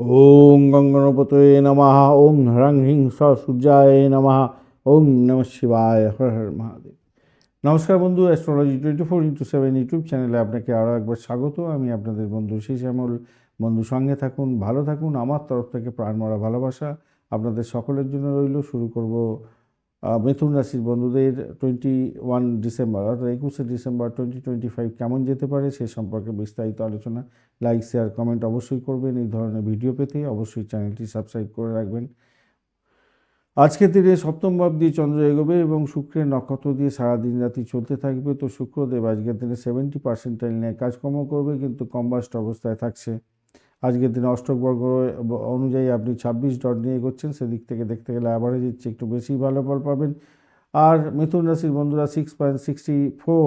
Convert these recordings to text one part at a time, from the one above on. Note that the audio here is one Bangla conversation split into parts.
ওং গঙ্গনপতয়ে নমঃ ওং হ্রং হিং সূর্যায় নমঃ ওং নম শিবায়, হর হর মহাদেব। নমস্কার বন্ধু astrology twenty four into seven YouTube চ্যানেলে আপনাকে আরও একবার স্বাগত। আমি আপনাদের বন্ধু শ্যামল। বন্ধু, সঙ্গে থাকুন, ভালো থাকুন। আমার তরফ থেকে প্রাণমরা ভালোবাসা আপনাদের সকলের জন্য রইল। শুরু করব মিথুন রাশির বন্ধুদের টোয়েন্টি ওয়ান ডিসেম্বর অর্থাৎ একুশে ডিসেম্বর টোয়েন্টি টোয়েন্টি ফাইভ কেমন যেতে পারে সে সম্পর্কে বিস্তারিত আলোচনা। লাইক শেয়ার কমেন্ট অবশ্যই করবেন। এই ধরনের ভিডিও পেতে অবশ্যই চ্যানেলটি সাবস্ক্রাইব করে রাখবেন। আজকের দিনে সপ্তম ভাব দিয়ে চন্দ্র এগোবে এবং শুক্রের নক্ষত্র দিয়ে সারা দিন রাতি চলতে থাকবে। তো শুক্রদেব আজকের দিনে সেভেন্টি পার্সেন্টাইল নিয়ে কাজকর্ম করবে, কিন্তু কম্বাস্ট অবস্থায় থাকছে। আজকের দিনে অষ্টক বর্গ অনুযায়ী আপনি ছাব্বিশ ডট নিয়ে এগোচ্ছেন, সেদিক থেকে দেখতে গেলে অ্যাভারেজের চেয়ে একটু বেশি ভালো ফল পাবেন। আর মিথুন রাশির বন্ধুরা সিক্স পয়েন্ট সিক্সটি ফোর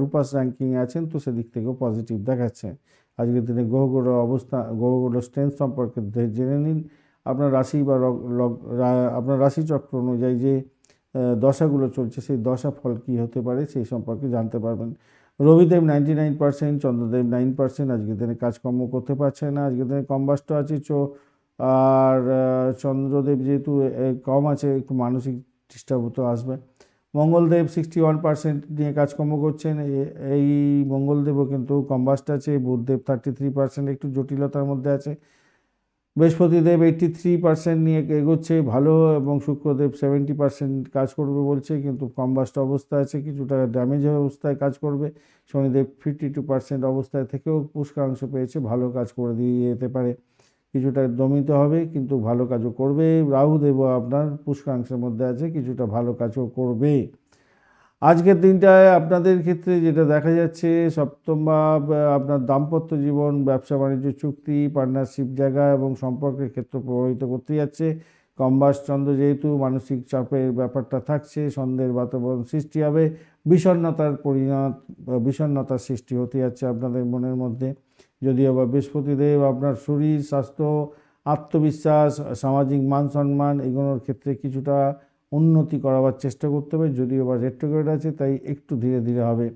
রূপাস র্যাঙ্কিংয়ে আছেন, তো সেদিক থেকেও পজিটিভ দেখাচ্ছে। আজকের দিনে গ্রহগুলো অবস্থা গ্রহগুলো স্ট্রেংথ সম্পর্কে জেনে নিন। আপনার রাশি বা আপনার রাশিচক্র অনুযায়ী যে দশাগুলো চলছে, সেই দশা ফল কী হতে পারে, সেই সম্পর্কে জানতে পারবেন। Rabidev ninety nine percent, Chandradev nine percent, আজকের দিনে কাজকর্ম করতে পারছে না, আজকের দিনে কম বাস্ত আছে, চো, আর চন্দ্রদেব যেহেতু কম আছে, একটু মানসিক ডিস্টার্ব তো আসবে। মঙ্গলদেব সিক্সটি ওয়ান পার্সেন্ট নিয়ে কাজকর্ম করছেন এই মঙ্গলদেবও কিন্তু কম্বাস্ট আছে, বুধদেব থার্টি থ্রি পার্সেন্ট একটু জটিলতার মধ্যে আছে। বৃহস্পতিদেব এইটটি থ্রি পার্সেন্ট নিয়ে এগোচ্ছে, ভালো, এবং শুক্রদেব সেভেন্টি পার্সেন্ট কাজ করবে বলছে, কিন্তু কম্বাস্ট অবস্থা আছে, কিছুটা ড্যামেজ অবস্থায় কাজ করবে। শনিদেব ফিফটি টু পার্সেন্ট অবস্থায় থেকেও পুষ্কাংশ পেয়েছে, ভালো কাজ করে দিয়ে যেতে পারে। কিছুটা দমিত হবে, কিন্তু ভালো কাজও করবে। রাহুদেবও আপনার পুষ্কাংশের মধ্যে আছে, কিছুটা ভালো কাজও করবে। আজকের দিনটায় আপনাদের ক্ষেত্রে যেটা দেখা যাচ্ছে, সপ্তম আপনার দাম্পত্য জীবন, ব্যবসা, বাণিজ্য চুক্তি পার্টনারশিপ জায়গা এবং সম্পর্কের ক্ষেত্র প্রভাবিত করতে যাচ্ছে। কম্বাস চন্দ্র যেহেতু মানসিক চাপের ব্যাপারটা থাকছে, সন্দেহের বাতাবরণ সৃষ্টি হবে, বিষণ্ণতার পরিণত বিষণ্ণতার সৃষ্টি হতে যাচ্ছে আপনাদের মনের মধ্যে। যদিও বা বৃহস্পতিদেব আপনার শরীর, স্বাস্থ্য, আত্মবিশ্বাস, সামাজিক মান সম্মান এগুলোর ক্ষেত্রে কিছুটা উন্নতি করাবার চেষ্টা করতে হবে। যদিও বা রেট্রোগ্রেড আছে, তাই একটু ধীরে ধীরে হবে।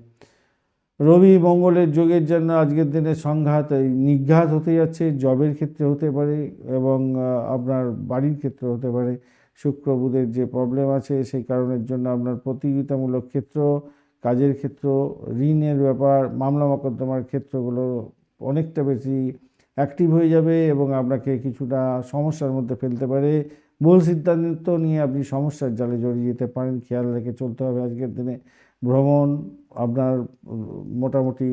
রবি মঙ্গলের যোগের জন্য আজকের দিনে সংঘাত নিঘাত হতে যাচ্ছে। জবের ক্ষেত্রে হতে পারে এবং আপনার বাড়ির ক্ষেত্রে হতে পারে। শুক্র, বুধের যে প্রবলেম আছে, সেই কারণের জন্য আপনার প্রতিযোগিতামূলক ক্ষেত্র, কাজের ক্ষেত্র, ঋণের ব্যাপার, মামলা মোকদ্দমার ক্ষেত্রগুলো অনেকটা বেশি অ্যাক্টিভ হয়ে যাবে এবং আপনাকে কিছুটা সমস্যার মধ্যে ফেলতে পারে। ভুল সিদ্ধান্ত নিয়ে আপনি সমস্যার জালে জড়িয়ে যেতে পারেন। খেয়াল রেখে চলতে হবে আজকের দিনে। ভ্রমণ আপনার মোটামুটি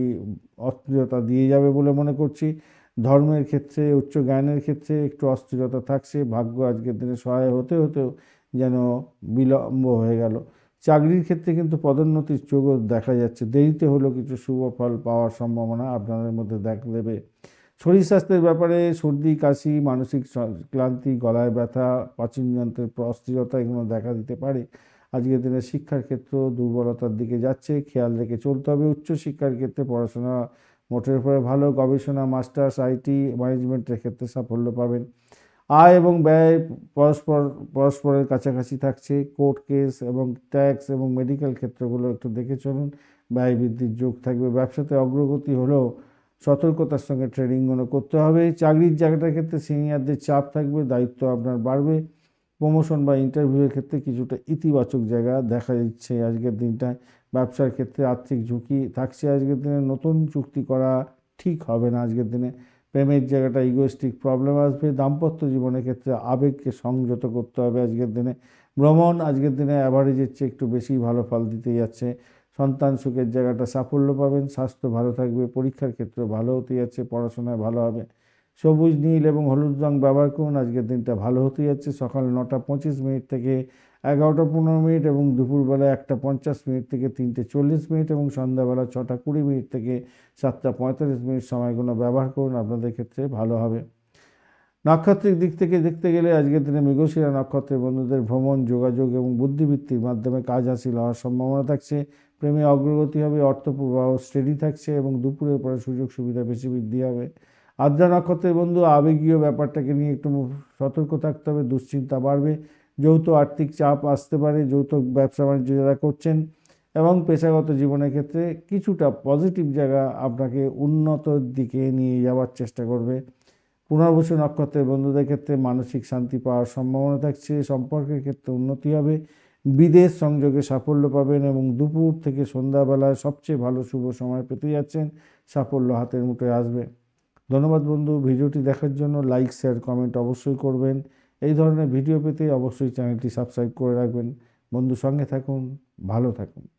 অস্থিরতা দিয়ে যাবে বলে মনে করছি। ধর্মের ক্ষেত্রে, উচ্চ জ্ঞানের ক্ষেত্রে একটু অস্থিরতা থাকছে। ভাগ্য আজকের দিনে সহায় হতে হতেও যেন বিলম্ব হয়ে গেল। চাকরির ক্ষেত্রে কিন্তু পদোন্নতির যোগও দেখা যাচ্ছে। দেরিতে হলেও কিছু শুভ ফল পাওয়ার সম্ভাবনা আপনাদের মধ্যে দেখা দেবে। শরীর স্বাস্থ্যের ব্যাপারে সর্দি, কাশি, মানসিক ক্লান্তি, গলায় ব্যথা পাচনযন্ত্রের অস্থিরতা এগুলো দেখা দিতে পারে। আজকের দিনে শিক্ষার ক্ষেত্র দুর্বলতার দিকে যাচ্ছে, খেয়াল রেখে চলতে হবে উচ্চ শিক্ষার ক্ষেত্রে। পড়াশোনা মোটের উপরে ভালো, গবেষণা, মাস্টার্স, আইটি, ম্যানেজমেন্টের ক্ষেত্রে সাফল্য পাবেন। আয় এবং ব্যয় পরস্পর, পরস্পরের কাছাকাছি থাকছে। কোর্ট কেস এবং ট্যাক্স এবং মেডিকেল ক্ষেত্রগুলো একটু দেখে চলুন। ব্যয় বৃদ্ধির যোগ থাকবে। ব্যবসাতে অগ্রগতি হলেও সতর্কতার সঙ্গে ট্রেডিংগুলো করতে হবে। চাকরির জায়গাটার ক্ষেত্রে সিনিয়রদের চাপ থাকবে, দায়িত্ব আপনার বাড়বে। প্রমোশন বা ইন্টারভিউয়ের ক্ষেত্রে কিছুটা ইতিবাচক জায়গা দেখা যাচ্ছে আজকের দিনটায়। ব্যবসার ক্ষেত্রে আর্থিক ঝুঁকি থাকছে আজকের দিনে, নতুন চুক্তি করা ঠিক হবে না আজকের দিনে। প্রেমের জায়গাটা ইগোয়েস্টিক প্রবলেম আসবে। দাম্পত্য জীবনের ক্ষেত্রে আবেগকে সংযত করতে হবে আজকের দিনে। ভ্রমণ আজকের দিনে অ্যাভারেজের চেয়ে একটু বেশি ভালো ফল দিতে যাচ্ছে। সন্তান সুখের জায়গাটা সাফল্য পাবেন, স্বাস্থ্য ভালো থাকবে, পরীক্ষার ক্ষেত্রে ভালো হতে যাচ্ছে, পড়াশোনায় ভালো হবে। সবুজ, নীল এবং হলুদ রং ব্যবহার করুন, আজকের দিনটা ভালো হতে যাচ্ছে। সকাল নটা পঁচিশ মিনিট থেকে এগারোটা পনেরো মিনিট এবং দুপুরবেলা একটা পঞ্চাশ মিনিট থেকে তিনটে চল্লিশ মিনিট এবং সন্ধ্যাবেলা ছটা কুড়ি মিনিট থেকে সাতটা পঁয়তাল্লিশ মিনিট সময়গুলো ব্যবহার করুন, আপনাদের ক্ষেত্রে ভালো হবে। নাক্ষত্রিক দিক থেকে দেখতে গেলে আজকের দিনে মৃগশিরা নক্ষত্রের বন্ধুদের ভ্রমণ, যোগাযোগ এবং বুদ্ধিবৃত্তির মাধ্যমে কাজ হাসিল হওয়ার সম্ভাবনা থাকছে। প্রেমে অগ্রগতি হবে অর্থ প্রবাহ স্টেডি থাকছে এবং দুপুরের পরে সুযোগ সুবিধা বেশি বৃদ্ধি হবে। আদ্রা নক্ষত্রের বন্ধু, আবেগীয় ব্যাপারটাকে নিয়ে একটু সতর্ক থাকতে হবে, দুশ্চিন্তা বাড়বে, যৌথ আর্থিক চাপ আসতে পারে, যৌথ ব্যবসা বাণিজ্য যারা করছেন এবং পেশাগত জীবনের ক্ষেত্রে কিছুটা পজিটিভ জায়গা আপনাকে উন্নতর দিকে নিয়ে যাওয়ার চেষ্টা করবে। পুনর্বসু নক্ষত্রের বন্ধুদের ক্ষেত্রে মানসিক শান্তি পাওয়ার সম্ভাবনা থাকছে, সম্পর্কের ক্ষেত্রে উন্নতি হবে বিদেশ সংযোগে সাফল্য পাবেন এবং দুপুর থেকে সন্ধ্যাবেলায় সবচেয়ে ভালো শুভ সময় পেতে যাচ্ছেন। সাফল্য হাতের মুঠোয় আসবে। ধন্যবাদ বন্ধু। ভিডিওটি দেখার জন্য লাইক, শেয়ার, কমেন্ট অবশ্যই করবেন। এই ধরনের ভিডিও পেতে অবশ্যই চ্যানেলটি সাবস্ক্রাইব করে রাখবেন। বন্ধু সঙ্গে থাকুন, ভালো থাকুন।